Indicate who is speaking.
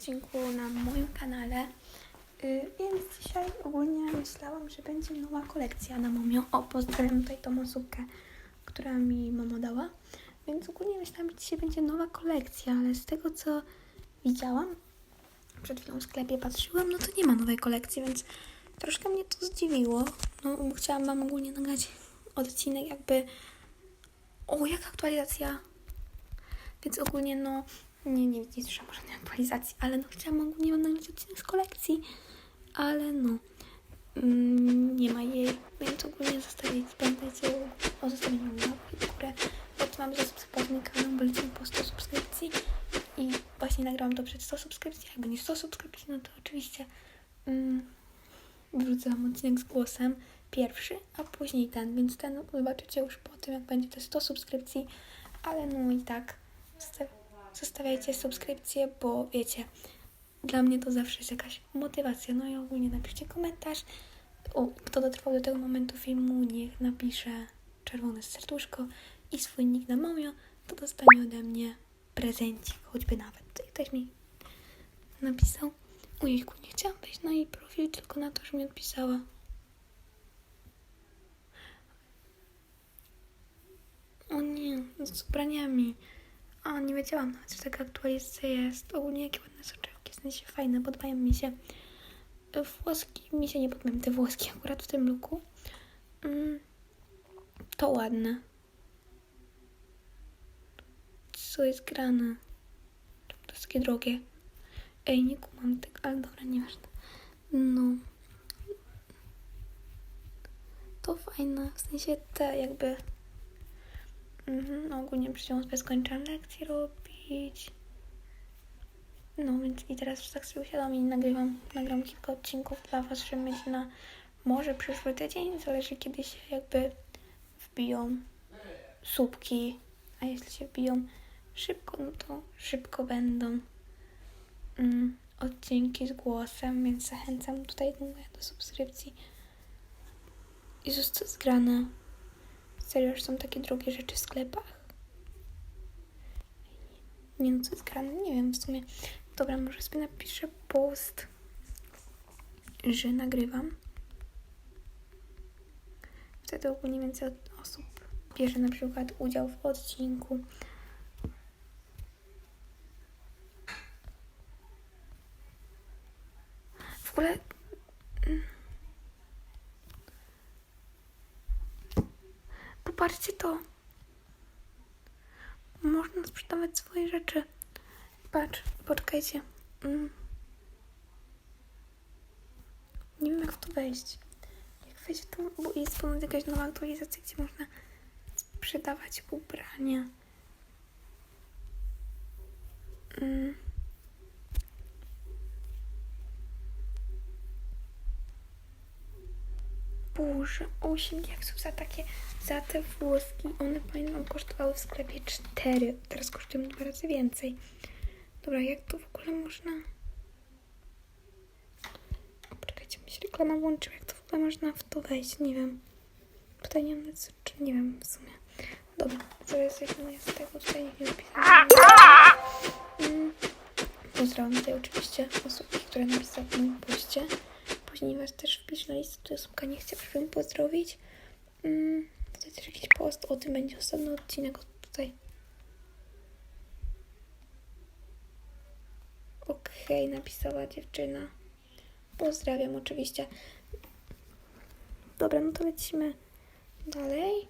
Speaker 1: odcinku na moim kanale. Y, więc dzisiaj ogólnie myślałam, że będzie nowa kolekcja na Momio. O, pozdrawiam tutaj tą osobkę, która mi mama dała. Więc ogólnie myślałam, że dzisiaj będzie nowa kolekcja, ale z tego co widziałam, przed chwilą w sklepie patrzyłam, no to nie ma nowej kolekcji, więc troszkę mnie to zdziwiło. No, chciałam wam ogólnie nagrać odcinek jakby... O, jaka aktualizacja! Więc ogólnie no nie, nie, nie słyszałam żadnej aktualizacji, ale no chciałam ogólnie nagrać odcinek z kolekcji, ale no mm, nie ma jej, więc ogólnie zostawić, pamiętajcie o zostawieniu łapki w górę, bo tu mam zasubskrybować mój kanał, bo lecimy po 100 subskrypcji i właśnie nagrałam to przed 100 subskrypcji, jakby nie 100 subskrypcji, no to oczywiście mm, wrzucę wam odcinek z głosem pierwszy, a później ten, więc ten zobaczycie już po tym, jak będzie te 100 subskrypcji, ale no i tak zosta- zostawiajcie subskrypcję, bo wiecie, dla mnie to zawsze jest jakaś motywacja. No i ogólnie napiszcie komentarz. O, kto dotrwał do tego momentu filmu, niech napisze czerwone serduszko i swój nick na momio, to dostanie ode mnie prezencik, choćby nawet. Tutaj ktoś mi napisał. Ujejku, nie chciałam wejść na jej profil, tylko na to, że mi odpisała. O nie, z ubraniami. A, nie wiedziałam nawet, że taka aktualizacja jest. Ogólnie jakie ładne soczewki, w sensie fajne, podobają mi się. Włoski mi się nie podobają, te włoski akurat w tym luku. Mm, to ładne. Co jest grane? To jest takie drogie. Ej, nie kumam tego, ale dobra, nieważne. No. To fajne, w sensie te jakby... Mhm, no ogólnie sobie skończyłam lekcje robić. No więc i teraz tak sobie usiadłam i nagrywam, nagram kilka odcinków dla Was, żeby mieć na może przyszły tydzień, zależy kiedy się jakby wbiją słupki, a jeśli się wbiją szybko, no to szybko będą mm, odcinki z głosem, więc zachęcam tutaj do subskrypcji. Jezus, co grane? Serio, że są takie drogie rzeczy w sklepach? Nie no, co jest grane? Nie wiem w sumie. Dobra, może sobie napiszę post, że nagrywam. Wtedy ogólnie więcej osób bierze na przykład udział w odcinku. W ogóle Popatrzcie to. Można sprzedawać swoje rzeczy. Patrz, poczekajcie. Mm. Nie wiem jak w to wejść. Jak wejść w to, bo jest ponad jakaś nowa aktualizacja, gdzie można sprzedawać ubrania. Mm. Boże, 8 diaksów za takie, za te włoski. One pamiętam kosztowały w sklepie 4. Teraz kosztują dwa razy więcej. Dobra, jak to w ogóle można? Poczekajcie, mi się reklama włączyła. Jak to w ogóle można w to wejść? Nie wiem. Pytanie mam czy nie wiem w sumie. Dobra, zaraz zrezygnuję z tego. Tutaj nie napisane. Mm. Pozdrawiam tutaj oczywiście osób, które napisały w moim poście. Później was też wpisz na listę, tutaj osobka nie chce, żeby pozdrowić. Mm, tutaj też jakiś post, o tym będzie osobny odcinek od tutaj. Okej, napisała dziewczyna. Pozdrawiam oczywiście. Dobra, no to lecimy dalej.